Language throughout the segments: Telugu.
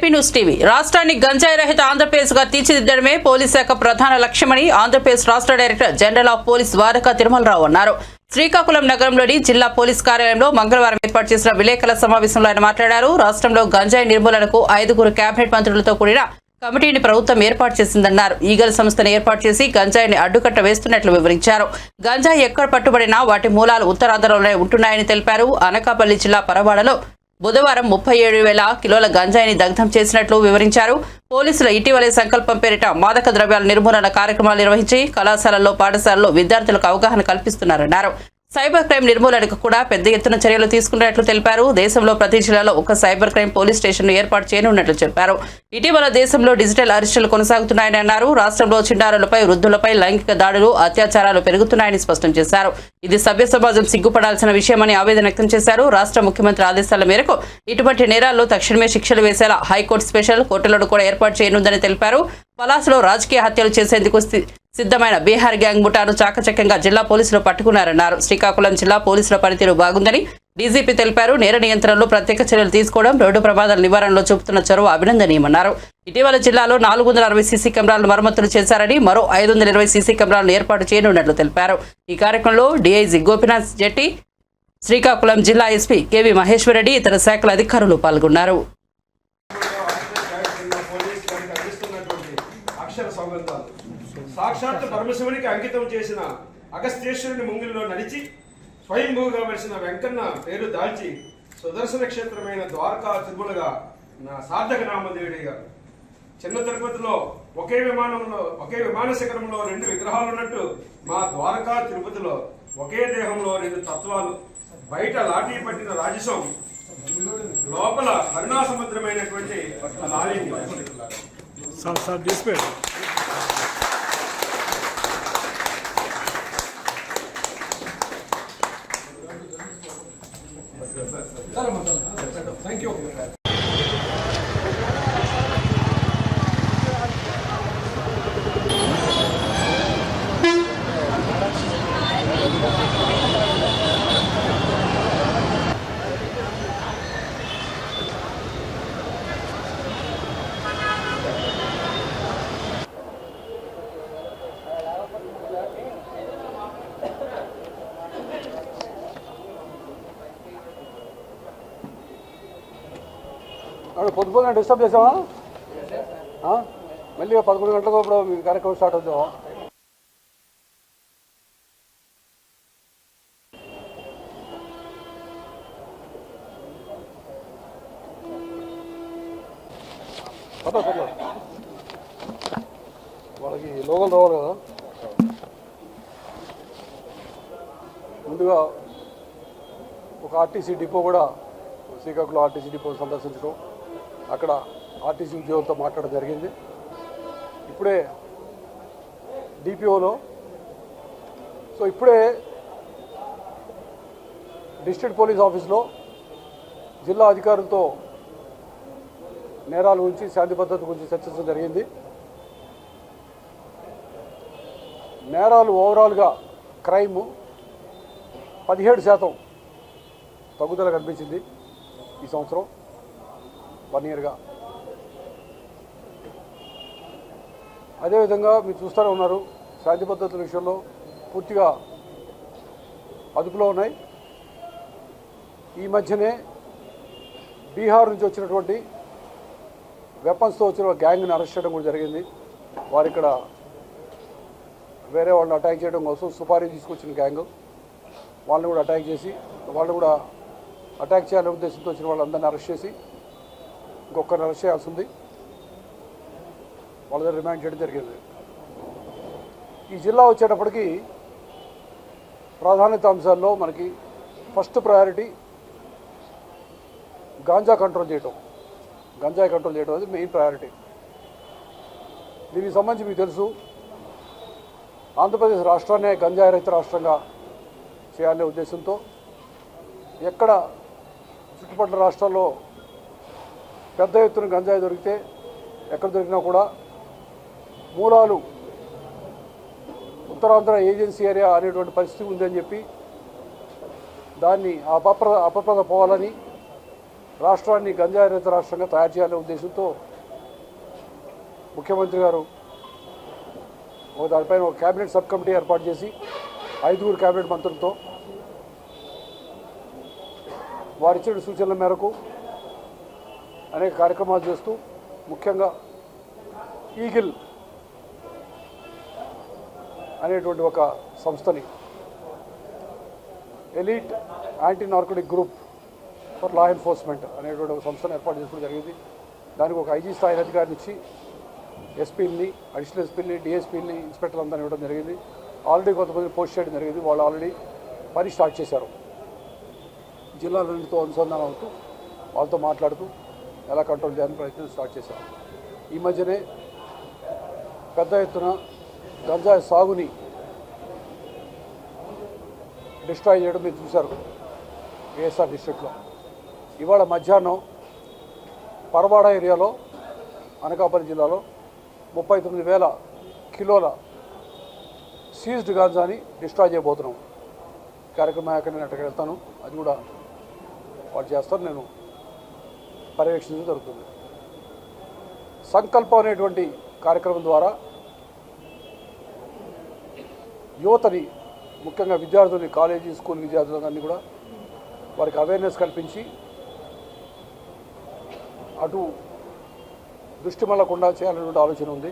AP news TV. రాష్ట్రాన్ని గంజాయి రహిత ఆంధ్రప్రదేశ్గా తీర్చిదిద్దడమే పోలీస్ శాఖ ప్రధాన లక్ష్యమని ఆంధ్రప్రదేశ్ రాష్ట్ర director general of police Dwaraka Tirumala Rao అన్నారు. శ్రీకాకుళం నగరంలోని జిల్లా పోలీస్ కార్యాలయంలో మంగళవారం ఏర్పాటు చేసిన విలేకరుల సమావేశంలో ఆయన మాట్లాడారు. రాష్ట్రంలో గంజాయి నిర్మూలనకు ఐదుగురు కేబినెట్ మంత్రులతో కూడిన కమిటీని ప్రభుత్వం ఏర్పాటు చేసిందన్నారు. ఈగల్ సంస్థను ఏర్పాటు చేసి గంజాయిని అడ్డుకట్ట వేస్తున్నట్లు వివరించారు. గంజాయి ఎక్కడ పట్టుబడినా వాటి మూలాలు ఉత్తరాంధ్రలోనే ఉంటున్నాయని తెలిపారు. అనకాపల్లి జిల్లా పరవాడలో బుధవారం ముప్పై ఏడు వేల కిలోల గంజాయిని దగ్ధం చేసినట్లు వివరించారు. పోలీసులు ఇటీవలే సంకల్పం పేరిట మాదక ద్రవ్యాల నిర్మూలన కార్యక్రమాలు నిర్వహించి కళాశాలల్లో పాఠశాలల్లో విద్యార్థులకు అవగాహన కల్పిస్తున్నారన్నారు. సైబర్ క్రైమ్ నిర్మూలనకు కూడా పెద్ద ఎత్తున చర్యలు తీసుకున్నట్లు తెలిపారు. దేశంలో ప్రతి జిల్లాలో ఒక సైబర్ క్రైమ్ పోలీస్ స్టేషన్ను ఏర్పాటు చేయనున్నట్లు చెప్పారు. ఇటీవల దేశంలో డిజిటల్ అరెస్టులు కొనసాగుతున్నాయని అన్నారు. రాష్ట్రంలో చిన్నారులపై వృద్ధులపై లైంగిక దాడులు అత్యాచారాలు పెరుగుతున్నాయని స్పష్టం చేశారు. ఇది సభ్య సమాజం సిగ్గుపడాల్సిన విషయమని ఆవేదన వ్యక్తం చేశారు. రాష్ట్ర ముఖ్యమంత్రి ఆదేశాల మేరకు ఇటువంటి నేరాల్లో తక్షణమే శిక్షలు వేసేలా హైకోర్టు స్పెషల్ కోర్టులను కూడా ఏర్పాటు చేయనుందని తెలిపారు. పలాసలో రాజకీయ హత్యలు చేసేందుకు సిద్ధమైన బీహార్ గ్యాంగ్ ముఠాను చాకచక్యంగా జిల్లా పోలీసులు పట్టుకున్నారన్నారు. శ్రీకాకుళం జిల్లా పోలీసుల పనితీరు బాగుందని డీజీపీ తెలిపారు. నేర నియంత్రణలో ప్రత్యేక చర్యలు తీసుకోవడం రోడ్డు ప్రమాదాల నివారణలో చూపుతున్న చొరవ అభినందనీయమన్నారు. ఇటీవల జిల్లాలో నాలుగు వందల అరవై సీసీ కెమెరాలను మరమ్మతులు చేశారని మరో ఐదు వందల ఇరవై సీసీ కెమెరాలను ఏర్పాటు చేయనున్నట్లు తెలిపారు. ఈ కార్యక్రమంలో డీఐజీ గోపినాథ్ జెట్టి శ్రీకాకుళం జిల్లా ఎస్పీ కేవీ మహేశ్వరరెడ్డి ఇతర శాఖల అధికారులు పాల్గొన్నారు. అక్షర సౌగంధాలు సాక్షాత్ పరమశివునికి అంకితం చేసిన అగస్త్యేశ్వరుని ముంగిల్లో నడిచి స్వయంభూగా వెలిసిన వెంకన్న పేరు దాల్చి సుదర్శన క్షేత్రమైన ద్వారకా తిరుమలగా నా సార్థక నామదేవుడి గారు. చిన్న తిరుపతిలో ఒకే విమానంలో ఒకే విమాన శిఖరంలో రెండు విగ్రహాలు ఉన్నట్టు మా ద్వారకా తిరుపతిలో ఒకే దేహంలో రెండు తత్వాలు. బయట లాఠీ పట్టిన రాజసం లోపల కరుణాసముద్రమైనటువంటి సముద్రమైనటువంటి లాలిన్యం సార్ పొద్దు పొద్దున డిస్టర్బ్ చేసావా? మళ్ళీ పదకొండు గంటలకు ఇప్పుడు మీ కార్యక్రమం స్టార్ట్ అవుతాం వాళ్ళకి లోకల్ రావాలి కదా. ముందుగా ఒక ఆర్టీసీ డిపో కూడా శ్రీకాకుళం ఆర్టీసీ డిపో సందర్శించడం. అక్కడ ఆర్టీసీ ఉద్యోగులతో మాట్లాడడం జరిగింది. ఇప్పుడే డిపిఓలో సో ఇప్పుడే డిస్ట్రిక్ట్ పోలీస్ ఆఫీస్లో జిల్లా అధికారులతో నేరాల గురించి శాంతి భద్రత గురించి చర్చించడం జరిగింది. నేరాలు ఓవరాల్గా క్రైమ్ పదిహేడు శాతం తగ్గుదల కనిపించింది ఈ సంవత్సరం. వన్ ఇయర్గా అదేవిధంగా మీరు చూస్తూనే ఉన్నారు శాంతి భద్రతల విషయంలో పూర్తిగా అదుపులో ఉన్నాయి. ఈ మధ్యనే బీహార్ నుంచి వచ్చినటువంటి వెపన్స్తో వచ్చిన గ్యాంగ్ని అరెస్ట్ చేయడం కూడా జరిగింది. వారు ఇక్కడ వేరే వాళ్ళని అటాక్ చేయడం కోసం సుపారీ తీసుకొచ్చిన గ్యాంగ్. వాళ్ళని కూడా అటాక్ చేసి వాళ్ళని కూడా అటాక్ చేయాలనే ఉద్దేశంతో వచ్చిన వాళ్ళందరినీ అరెస్ట్ చేసి ఇంకొకరిని అరెస్ట్ చేయాల్సి ఉంది వాళ్ళ దగ్గర రిమాండ్ చేయడం జరిగింది. ఈ జిల్లా వచ్చేటప్పటికి ప్రాధాన్యత అంశాల్లో మనకి ఫస్ట్ ప్రయారిటీ గాంజా కంట్రోల్ చేయటం. గంజాయి కంట్రోల్ చేయడం అనేది మెయిన్ ప్రయారిటీ. దీనికి సంబంధించి మీకు తెలుసు ఆంధ్రప్రదేశ్ రాష్ట్రాన్నే గంజాయి రహిత రాష్ట్రంగా చేయాలనే ఉద్దేశంతో ఎక్కడ చుట్టుపక్కల రాష్ట్రాల్లో పెద్ద ఎత్తున గంజాయి దొరికితే ఎక్కడ దొరికినా కూడా మూలాలు ఉత్తరాంధ్ర ఏజెన్సీ ఏరియా అనేటువంటి పరిస్థితి ఉందని చెప్పి దాన్ని ఆ అపప్ర అపప్రద పోవాలని రాష్ట్రాన్ని గంజాయి రహిత రాష్ట్రంగా తయారు చేయాలనే ఉద్దేశంతో ముఖ్యమంత్రి గారు ఒక దానిపైన ఒక కేబినెట్ సబ్ కమిటీ ఏర్పాటు చేసి ఐదుగురు కేబినెట్ మంత్రులతో వారిచ్చిన సూచనల మేరకు అనేక కార్యక్రమాలు చేస్తూ ముఖ్యంగా ఈగిల్ అనేటువంటి ఒక సంస్థని elite anti narcotic group for law enforcement అనేటువంటి ఒక సంస్థను ఏర్పాటు చేసుకోవడం జరిగింది. దానికి ఒక ఐజీ స్థాయి అధికారిని ఇచ్చి ఎస్పీని అడిషనల్ ఎస్పీని డిఎస్పీని ఇన్స్పెక్టర్ అందరిని ఇవ్వడం జరిగింది. ఆల్రెడీ కొంతమంది పోస్ట్ చేయడం జరిగింది. వాళ్ళు ఆల్రెడీ పని స్టార్ట్ చేశారు. జిల్లాలన్నింటితో అనుసంధానం అవుతూ వాళ్ళతో మాట్లాడుతూ ఎలా కంట్రోల్ చేయాలని ప్రయత్నం స్టార్ట్ చేశారు. ఈ మధ్యనే పెద్ద ఎత్తున గంజా సాగుని డిస్ట్రాయ్ చేయడం మీరు చూశారు ఏఎస్ఆర్ డిస్ట్రిక్ట్లో ఇవాళ మధ్యాహ్నం పరవాడ ఏరియాలో అనకాపల్లి జిల్లాలో ముప్పై తొమ్మిది వేల కిలోల సీజ్డ్ గాంజాని డిస్ట్రాయ్ చేయబోతున్నాం. కార్యక్రమం ఎక్కడ నేను అక్కడికి వెళ్తాను. అది కూడా వాళ్ళు చేస్తారు నేను పర్యవేక్షించడం జరుగుతుంది. సంకల్పం అనేటువంటి కార్యక్రమం ద్వారా యువతని ముఖ్యంగా విద్యార్థుల్ని కాలేజీ స్కూల్ విద్యార్థులన్నీ కూడా వారికి అవేర్నెస్ కల్పించి అటు దృష్టి మళ్ళకుండా చేయాలనేటువంటి ఆలోచన ఉంది.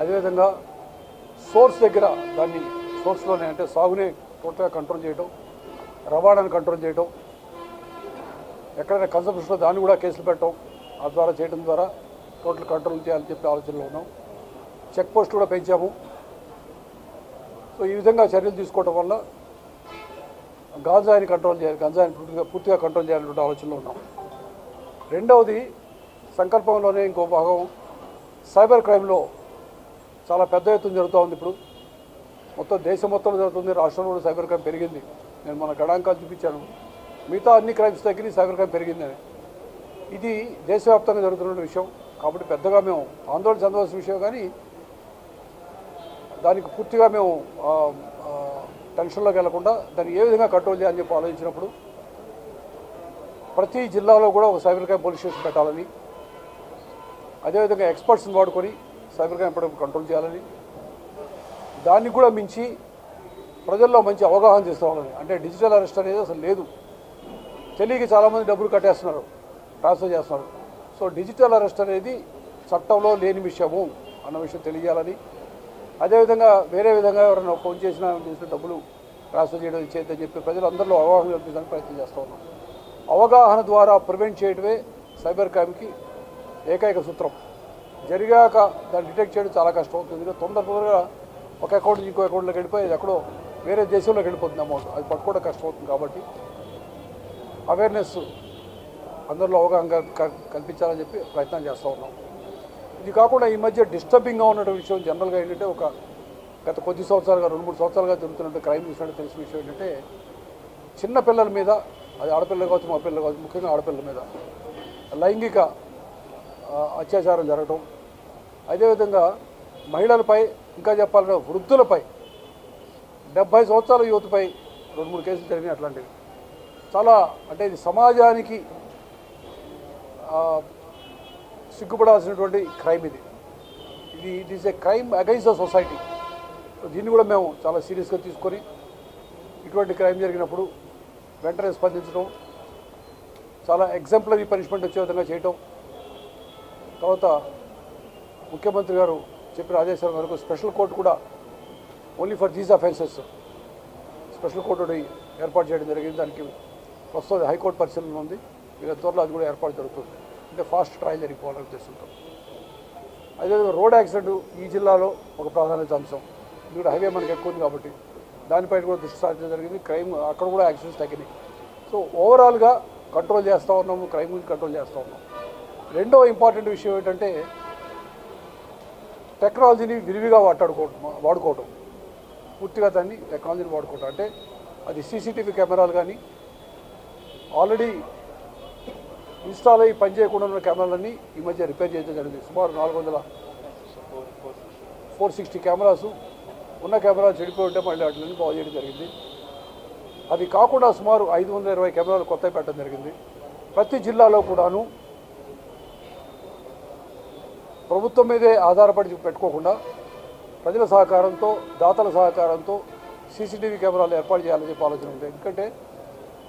అదేవిధంగా సోర్స్ దగ్గర దాన్ని సోర్స్లోనే అంటే సాగునే టోటల్గా కంట్రోల్ చేయడం రవాణాను కంట్రోల్ చేయడం ఎక్కడైనా కన్సంప్షన్లో దాన్ని కూడా కేసులు పెట్టడం ఆ ద్వారా చేయడం ద్వారా టోటల్ కంట్రోల్ చేయాలని చెప్పి ఆలోచనలో ఉన్నాం. చెక్ పోస్ట్ కూడా పెంచాము. సో ఈ విధంగా చర్యలు తీసుకోవడం వల్ల గాంజాయిని కంట్రోల్ చేయాలి గాంజాయిని పూర్తిగా పూర్తిగా కంట్రోల్ చేయాలనే ఆలోచనలో ఉన్నాం. రెండవది సంకల్పంలోనే ఇంకో భాగం. సైబర్ క్రైమ్లో చాలా పెద్ద ఎత్తున జరుగుతూ ఉంది ఇప్పుడు. మొత్తం దేశం మొత్తంలో జరుగుతుంది రాష్ట్రంలో కూడా సైబర్ క్రైమ్ పెరిగింది. నేను మన గణాంకాలు చూపించాను. మిగతా అన్ని క్రైమ్స్ తగ్గినాయి సైబర్ క్రైమ్ పెరిగిందని. ఇది దేశవ్యాప్తంగా జరుగుతున్న విషయం. కాబట్టి పెద్దగా మేము ఆందోళన చెందవలసిన విషయం కానీ దానికి పూర్తిగా మేము టెన్షన్లోకి వెళ్ళకుండా దాన్ని ఏ విధంగా కంట్రోల్ చేయాలని చెప్పి ఆలోచించినప్పుడు ప్రతి జిల్లాలో కూడా ఒక సైబర్ క్రైమ్ పోలీస్ స్టేషన్ పెట్టాలని అదేవిధంగా ఎక్స్పర్ట్స్ని వాడుకొని సైబర్ క్రైమ్ ఎప్పటికప్పుడు కంట్రోల్ చేయాలని దాన్ని కూడా మించి ప్రజల్లో మంచి అవగాహన తీసుకోవాలని అంటే డిజిటల్ అరెస్ట్ అనేది అసలు లేదు. తెలియక చాలామంది డబ్బులు కట్టేస్తున్నారు ట్రాన్స్ఫర్ చేస్తున్నారు. సో డిజిటల్ అరెస్ట్ అనేది చట్టంలో లేని విషయము అన్న విషయం తెలియాలని. అదేవిధంగా వేరే విధంగా ఎవరైనా ఫోన్ చేసినా చేసిన డబ్బులు ట్రాన్స్ఫర్ చేయడం ఇచ్చేద్దని చెప్పి ప్రజలందరిలో అవగాహన కల్పించడానికి ప్రయత్నం చేస్తూ ఉన్నాం. అవగాహన ద్వారా ప్రివెంట్ చేయడమే సైబర్ క్రైమ్కి ఏకైక సూత్రం. జరిగాక దాన్ని డిటెక్ట్ చేయడం చాలా కష్టం అవుతుంది. ఎందుకంటే తొందర తొందరగా ఒక అకౌంట్ నుంచి ఇంకో అకౌంట్లోకి వెళ్ళిపోయి అది ఎక్కడో వేరే దేశంలోకి వెళ్ళిపోతుంది అమౌంట్. అది పట్టుకోవడం కష్టం అవుతుంది కాబట్టి అవేర్నెస్ అందరిలో అవగాహన కల్పించాలని చెప్పి ప్రయత్నం చేస్తూ ఉన్నాం. ఇది కాకుండా ఈ మధ్య డిస్టర్బింగ్గా ఉన్న విషయం జనరల్గా ఏంటంటే ఒక గత కొద్ది సంవత్సరాలుగా రెండు మూడు సంవత్సరాలుగా జరుగుతున్నట్టు క్రైమ్ చూసినట్టు తెలిసిన విషయం ఏంటంటే చిన్న పిల్లల మీద అది ఆడపిల్లలు కావచ్చు మా పిల్లలు కావచ్చు ముఖ్యంగా ఆడపిల్లల మీద లైంగిక అత్యాచారం జరగటం. అదేవిధంగా మహిళలపై ఇంకా చెప్పాలంటే వృద్ధులపై డెబ్భై సంవత్సరాల యువతపై రెండు మూడు కేసులు జరిగినాయి అట్లాంటివి. చాలా అంటే ఇది సమాజానికి సిగ్గుపడాల్సినటువంటి క్రైమ్ ఇది. ఇది it is a crime against the society దీన్ని కూడా మేము చాలా సీరియస్గా తీసుకొని ఇటువంటి క్రైమ్ జరిగినప్పుడు వెంటనే స్పందించడం చాలా ఎగ్జాంపులరీ పనిష్మెంట్ వచ్చే విధంగా చేయటం. తర్వాత ముఖ్యమంత్రి గారు చెప్పిన ఆదేశాల మేరకు స్పెషల్ కోర్టు కూడా only for these offences special court ఏర్పాటు చేయడం జరిగింది. దానికి ప్రస్తుతం హైకోర్టు పరిశీలన ఉంది. ఇక త్వరలో అది కూడా ఏర్పాటు జరుగుతుంది. అంటే ఫాస్ట్ ట్రయల్ జరిగిపోవాలని ఉద్దేశంతో అదేవిధంగా రోడ్ యాక్సిడెంట్ ఈ జిల్లాలో ఒక ప్రాధాన్యత అంశం. ఇక్కడ హైవే మనకి ఎక్కువ ఉంది కాబట్టి దానిపైన కూడా దృష్టి సారించడం జరిగింది. క్రైమ్ అక్కడ కూడా యాక్సిడెంట్స్ తగ్గినాయి. సో ఓవరాల్గా కంట్రోల్ చేస్తూ ఉన్నాము. క్రైమ్ కంట్రోల్ చేస్తూ ఉన్నాం రెండో ఇంపార్టెంట్ విషయం ఏంటంటే టెక్నాలజీని విరివిగా వాటాడుకోవటం వాడుకోవటం. పూర్తిగా దాన్ని టెక్నాలజీని వాడుకోవటం. అంటే అది సీసీటీవీ కెమెరాలు కానీ ఆల్రెడీ ఇన్స్టాల్ అయ్యి పనిచేయకుండా ఉన్న కెమెరాలన్నీ ఈ మధ్య రిపేర్ చేయడం జరిగింది. సుమారు నాలుగు వందల ఫోర్ సిక్స్టీ కెమెరాస్ ఉన్న కెమెరాలు చెడిపోయి ఉంటే మళ్ళీ వాటిని బాగు చేయడం జరిగింది. అది కాకుండా సుమారు ఐదు వందల ఇరవై కెమెరాలు కొత్తవి పెట్టడం జరిగింది. ప్రతి జిల్లాలో కూడాను ప్రభుత్వం మీదే ఆధారపడి పెట్టుకోకుండా ప్రజల సహకారంతో దాతల సహకారంతో సీసీటీవీ కెమెరాలు ఏర్పాటు చేయాలని చెప్పి ఆలోచన ఉంది. ఎందుకంటే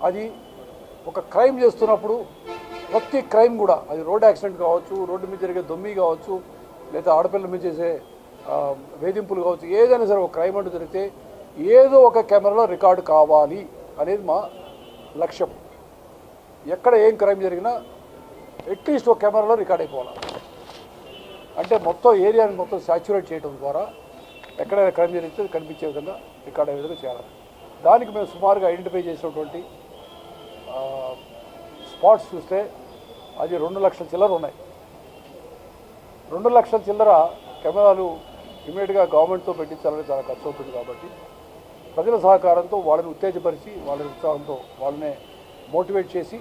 అది ఒక క్రైమ్ చేస్తున్నప్పుడు ప్రతి క్రైమ్ కూడా అది రోడ్ యాక్సిడెంట్ కావచ్చు రోడ్డు మీద జరిగే దొమ్మి కావచ్చు లేదా ఆడపిల్లల మీద చేసే వేధింపులు కావచ్చు ఏదైనా సరే ఒక క్రైమ్ అంటూ జరిగితే ఏదో ఒక కెమెరాలో రికార్డు కావాలి అనేది మా లక్ష్యం. ఎక్కడ ఏం క్రైమ్ జరిగినా అట్లీస్ట్ ఒక కెమెరాలో రికార్డ్ అయిపోవాలి. అంటే మొత్తం ఏరియాని మొత్తం సాచ్యురేట్ చేయడం ద్వారా ఎక్కడైనా క్రైమ్ జరిగితే అది కనిపించే విధంగా రికార్డ్ అయ్యే విధంగా చేయాలి. దానికి మేము సుమారుగా ఐడెంటిఫై చేసినటువంటి స్పాట్స్ చూస్తే అది రెండు లక్షల చిల్లర ఉన్నాయి. రెండు లక్షల చిల్లర కెమెరాలు ఇమీడియట్గా గవర్నమెంట్తో పెట్టించాలని చాలా ఖర్చు అవుతుంది కాబట్టి ప్రజల సహకారంతో వాళ్ళని ఉత్తేజపరిచి వాళ్ళ ఉత్సాహంతో వాళ్ళనే మోటివేట్ చేసి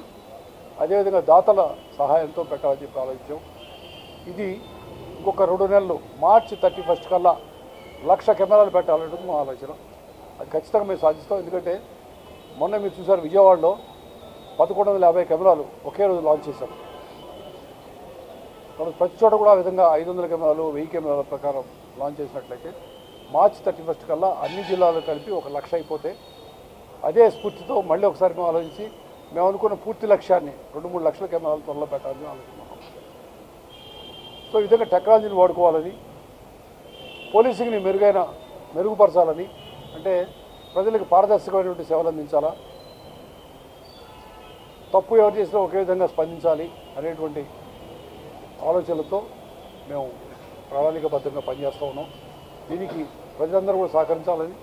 అదేవిధంగా దాతల సహాయంతో పెట్టాలని చెప్పి ఆలోచించాం. ఇది ఇంకొక రెండు నెలలు మార్చి థర్టీ ఫస్ట్ కల్లా లక్ష కెమెరాలు పెట్టాలనేది మా ఆలోచన. అది ఖచ్చితంగా మేము సాధిస్తాం. ఎందుకంటే మొన్న మీరు చూసారు విజయవాడలో పదకొండు వందల యాభై కెమెరాలు ఒకే రోజు లాంచ్ చేశాం. కాబట్టి ప్రతి చోట కూడా ఆ విధంగా ఐదు వందల కెమెరాలు వెయ్యి కెమెరాల ప్రకారం లాంచ్ చేసినట్లయితే మార్చి థర్టీ ఫస్ట్ కల్లా అన్ని జిల్లాలు కలిపి ఒక లక్ష అయిపోతే అదే స్ఫూర్తితో మళ్ళీ ఒకసారి మేము ఆలోచించి మేము అనుకున్న పూర్తి లక్ష్యాన్ని రెండు మూడు లక్షల కెమెరాలు త్వరలో పెట్టాలని ఆలోచున్నాం సో ఈ విధంగా టెక్నాలజీని వాడుకోవాలని పోలీసింగ్ని మెరుగైన మెరుగుపరచాలని అంటే ప్రజలకు పారదర్శకమైనటువంటి సేవలు అందించాలా తప్పు ఎవరు చేసినా ఒకే విధంగా స్పందించాలి అనేటువంటి ఆలోచనలతో మేము ప్రణాళికబద్ధంగా పనిచేస్తూ ఉన్నాం. దీనికి ప్రజలందరూ కూడా సహకరించాలని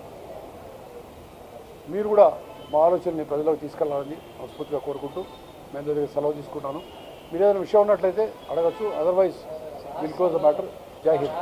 మీరు కూడా మా ఆలోచనని ప్రజలకు తీసుకెళ్ళాలని మనస్ఫూర్తిగా కోరుకుంటూ మేము దగ్గర సెలవు తీసుకుంటాను. మీరు ఏదైనా విషయం ఉన్నట్లయితే అడగచ్చు. Otherwise will close the matter జై హింద్.